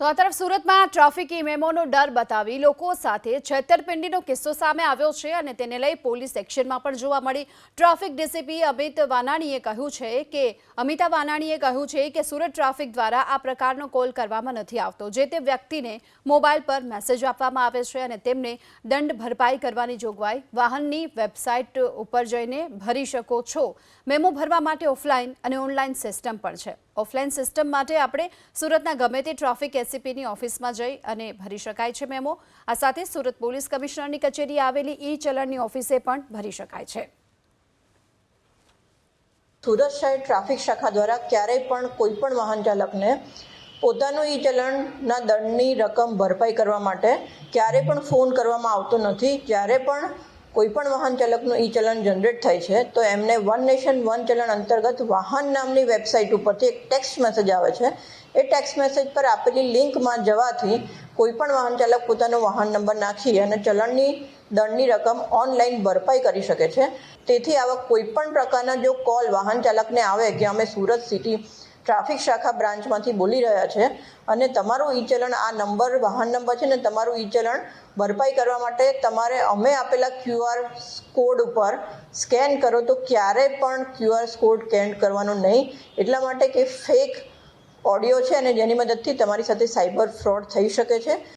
તો આ તરફ સુરતમાં ટ્રાફિક ઇમેમોનો ડર બતાવી લોકો સાથે છેતરપિંડીનો કિસ્સો સામે આવ્યો છે અને તેને લઈ પોલીસ એક્શનમાં પણ જોવા મળી. ટ્રાફિક ડીસીપી અમિત વાનાણીએ કહ્યું છે કે, અમિતા વાનાણીએ કહ્યું છે કે સુરત ટ્રાફિક દ્વારા આ પ્રકારનો કોલ કરવામાં નથી આવતો, જે તે વ્યક્તિને મોબાઈલ પર મેસેજ આપવામાં આવે છે અને તેમને દંડ ભરપાઈ કરવાની જોગવાઈ વાહનની વેબસાઇટ ઉપર જઈને ભરી શકો છો. મેમો ભરવા માટે ઓફલાઈન અને ઓનલાઈન સિસ્ટમ પણ છે. ઓફલાઈન સિસ્ટમ માટે આપણે સુરતના ગમે તે ટ્રાફિક એસીપીની ઓફિસમાં જઈ અને ભરી શકાય છે મેમો. આ સાથે સુરત પોલીસ કમિશનરની કચેરી આવેલી ઈ ચલણની ઓફિસે પણ ભરી શકાય છે. સુરત શહેર ટ્રાફિક શાખા દ્વારા ક્યારેય પણ કોઈ પણ વાહન ચાલકને પોતાનું ઈ ચલણના દંડની રકમ ભરપાઈ કરવા માટે ક્યારે પણ ફોન કરવામાં આવતો નથી. જ્યારે પણ કોઈ પણ વાહન ચાલકનું ઈ ચલણ જનરેટ થાય છે, તો એમને વન નેશન વન ચલણ અંતર્ગત વાહન નામની વેબસાઇટ ઉપરથી એક ટેક્સ્ટ મેસેજ આવે છે. એ ટેક્સ્ટ મેસેજ પર આપેલી લિંકમાં જવાથી કોઈ પણ વાહન ચાલક પોતાનો વાહન નંબર નાખી અને ચલણની દંડની રકમ ઓનલાઈન ભરપાઈ કરી શકે છે. તેથી આવા કોઈ પણ પ્રકારના જો કોલ વાહન ચાલકને આવે કે અમે સુરત સિટી ટ્રાફિક શાખા બ્રાન્ચમાંથી બોલી રહ્યા છે અને તમારું ઈ ચલણ આ નંબર, વાહન નંબર છે ને તમારું ઈ ચલણ ભરપાઈ કરવા માટે તમારે અમે આપેલા ક્યુઆર કોડ ઉપર સ્કેન કરો તો ક્યારે પણ ક્યુઆર કોડ સ્કેન કરવાનો નહીં. એટલા માટે કે ફેક ઓડિયો છે અને જેની મદદથી તમારી સાથે સાયબર ફ્રોડ થઈ શકે છે.